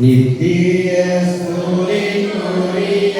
നിത്യ സൂര്യ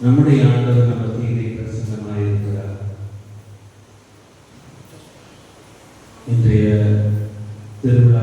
നമ്മുടെ ആണ്ടവരുടെ മധ്യയിലെ പ്രസംഗമായിരുന്ന ഇൻறைய திருவிழா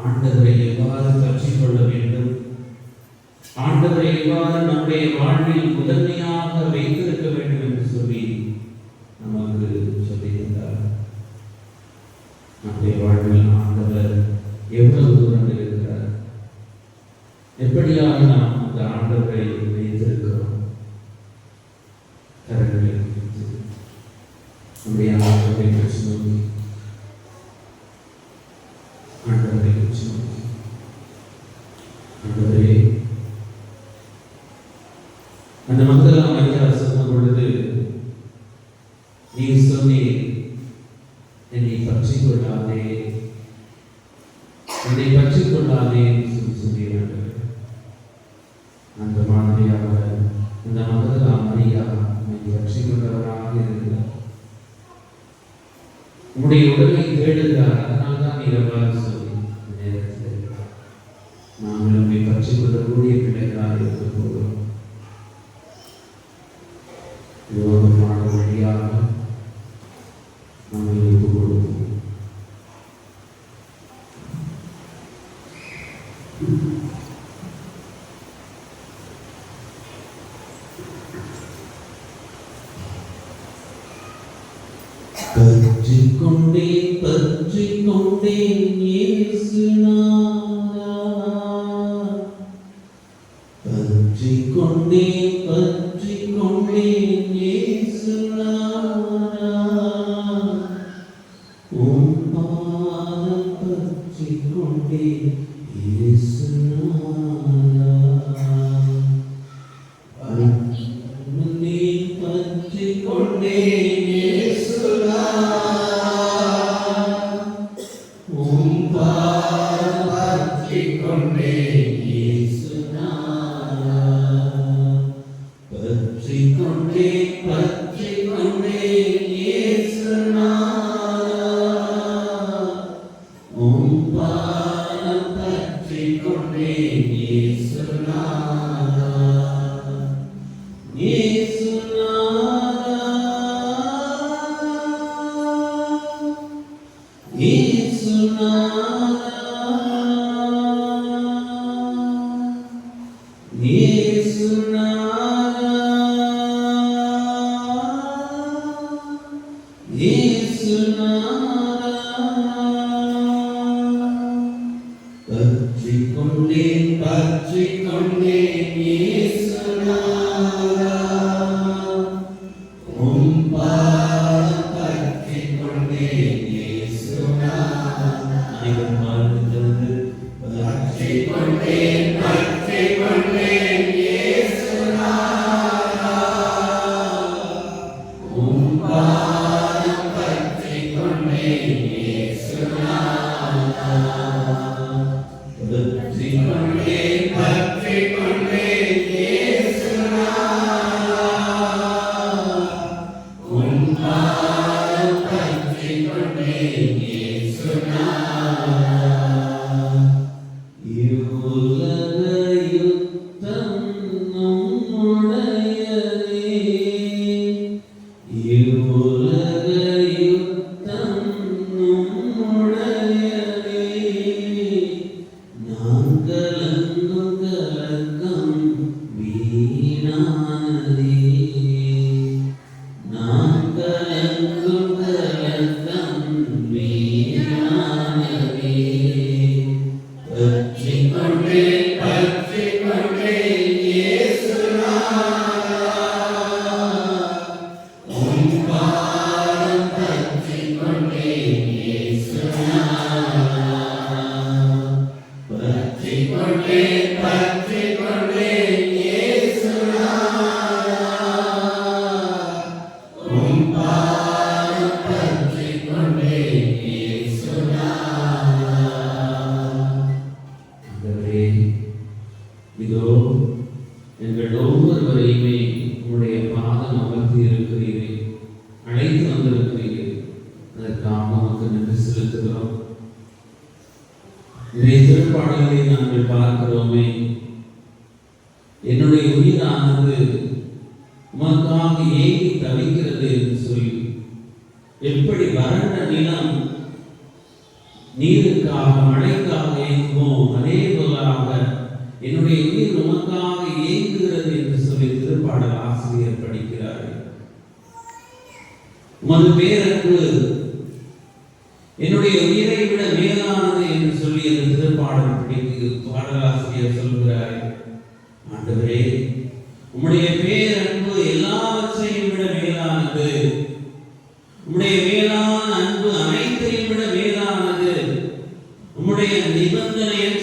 ஆண்டவரை எவ்வாறு கற்றுக்கொள்ள வேண்டும்? ஆண்டவரை எவ்வாறு நம்முடைய வாழ்வில் முதன்மையாக வைத்திருக்க வேண்டும் என்று சொல்லி நமக்கு சொல்லியிருந்தார். நம்முடைய வாழ்வில் ஆண்டவர் எவ்வளவு தூரம் இருக்கிறார்? எப்படியாக நாம் அந்த ஆண்டவரை வைத்திருக்கிறோம்? கரங்களை நம்முடைய ஆண்டவரை நோக்கி நாங்கள் நம்மை பற்றி கொள்ளக்கூடிய பிள்ளைகளாக இருக்க போகிறோம். வழியாக பற்றிக்கொண்டே பற்றிக்கொண்டே You நாம் உமக்கு நன்றி செலுத்துகிறோம் இதை திருப்பாடலை நாங்கள் பார்க்கிறோமே என்னுடைய உயிரானது உமக்காக ஏங்கி தவிக்கிறது என்று சொல்லி எப்படி வறண்ட நிலம் நீருக்காக மழைக்காக ஏங்குமோ அதே போலாக என்னுடைய உயிர் உமக்காக ஏங்குகிறது என்று சொல்லி திருப்பாடல் ஆசிரியர் படிக்கிறார்கள் உமது பேரன்பு உயிரை விட மேலானது என்று சொல்லி அந்த திருப்பாடல் படிக்கு பாடலாசிரியர் சொல்கிறார் ஆண்டவரே உம்முடைய பேரன்பு எல்லாவற்றையும் விட மேலானது. உம்முடைய மேலான அன்பு அனைத்தையும் விட மேலானது. உம்முடைய நிபந்தனையற்ற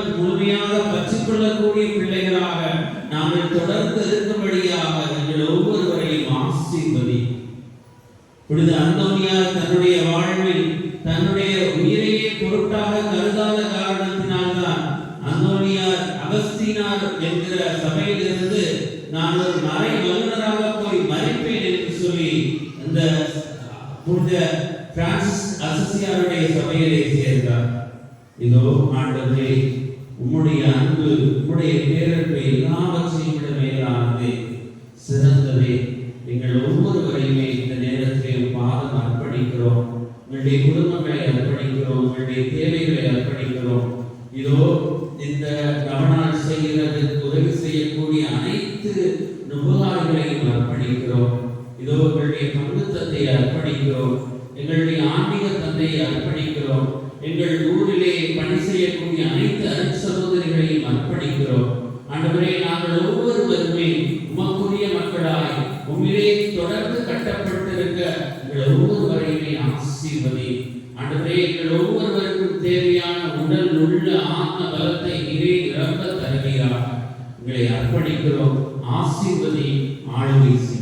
உண்மை முழுமையாக பற்றிக்கொள்ளக்கூடிய பிள்ளைகளாக நாங்கள் தொடர்ந்து இருக்கும்படியாக எங்கள் ஒவ்வொருவரையும் ஆசீர்வதி புனித அந்தோனியார் தன்னுடைய வாழ்வில் தன்னுடைய உயிரையே பொருட்டாக கருதாத காரணத்தினால்தான் அந்தோனியார் அகஸ்தீனார் என்கிற சபையிலிருந்து நான் ஒரு மறை வல்லுநராக போய் மறைப்பேன் என்று சொல்லி இந்த புனித பிரான்சிஸ் அசசியாருடைய சபையிலே சேர்ந்தார். இதோ ஆண்டவரே உம்முடைய அன்பு ஆசீர்வதி. ஆண்டவரே எங்கள் ஒவ்வொருவருக்கும் தேவையான உடல் உள்ள ஆத்ம பலத்தை நீரே நிரம்ப தருகிறார் உங்களை அர்ப்பணிக்கிறோம். ஆசீர்வதி ஆளுகை செய்யும்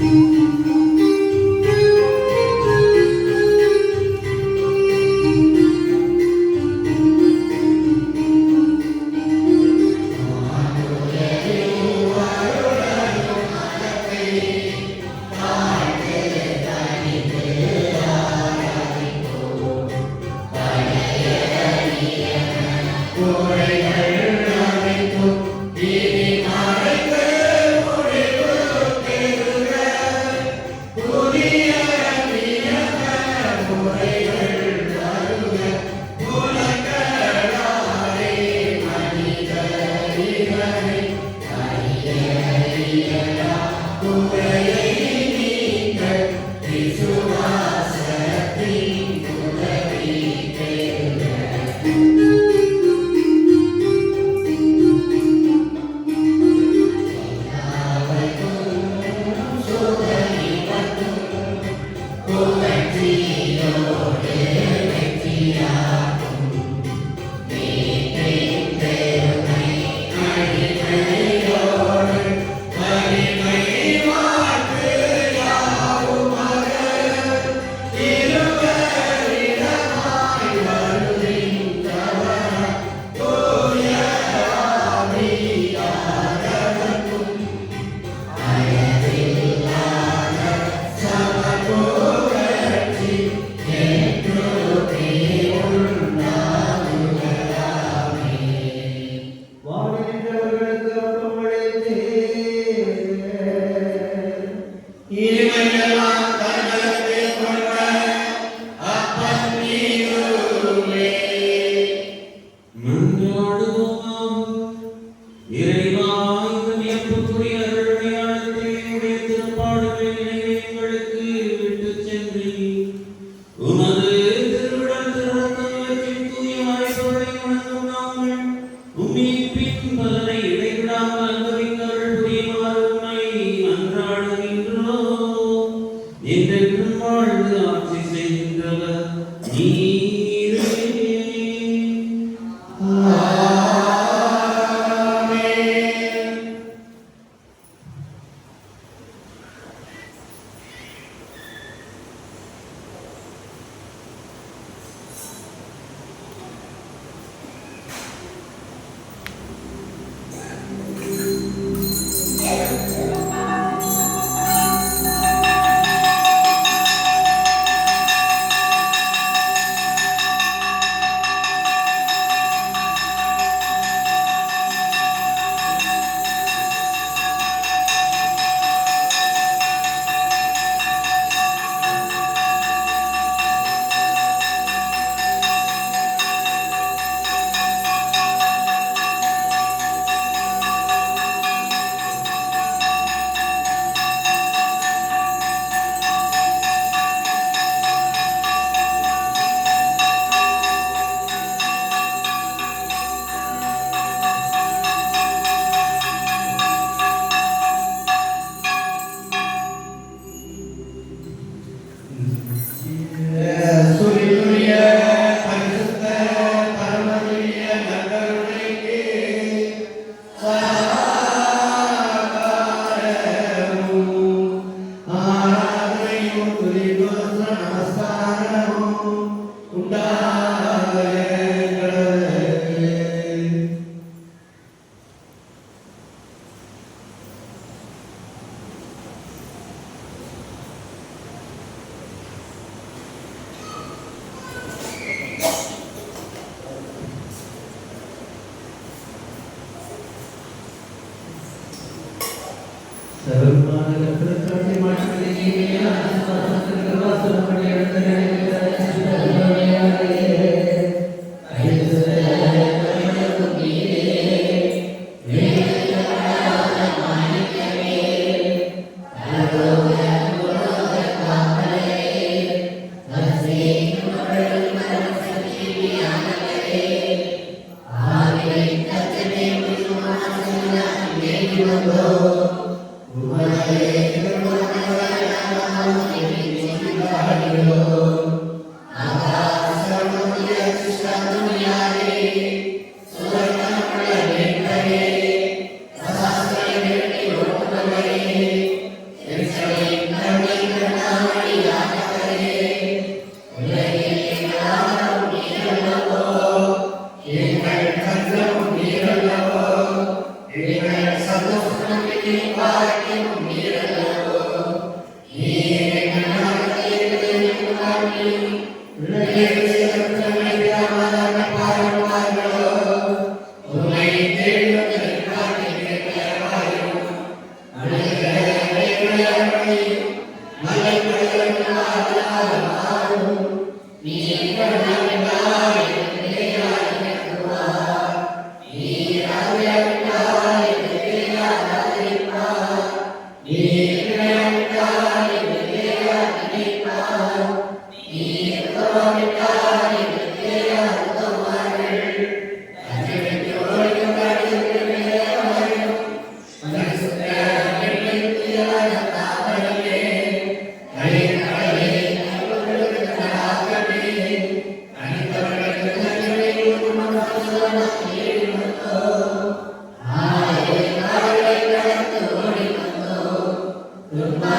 you Thank you. அப்படியாகும்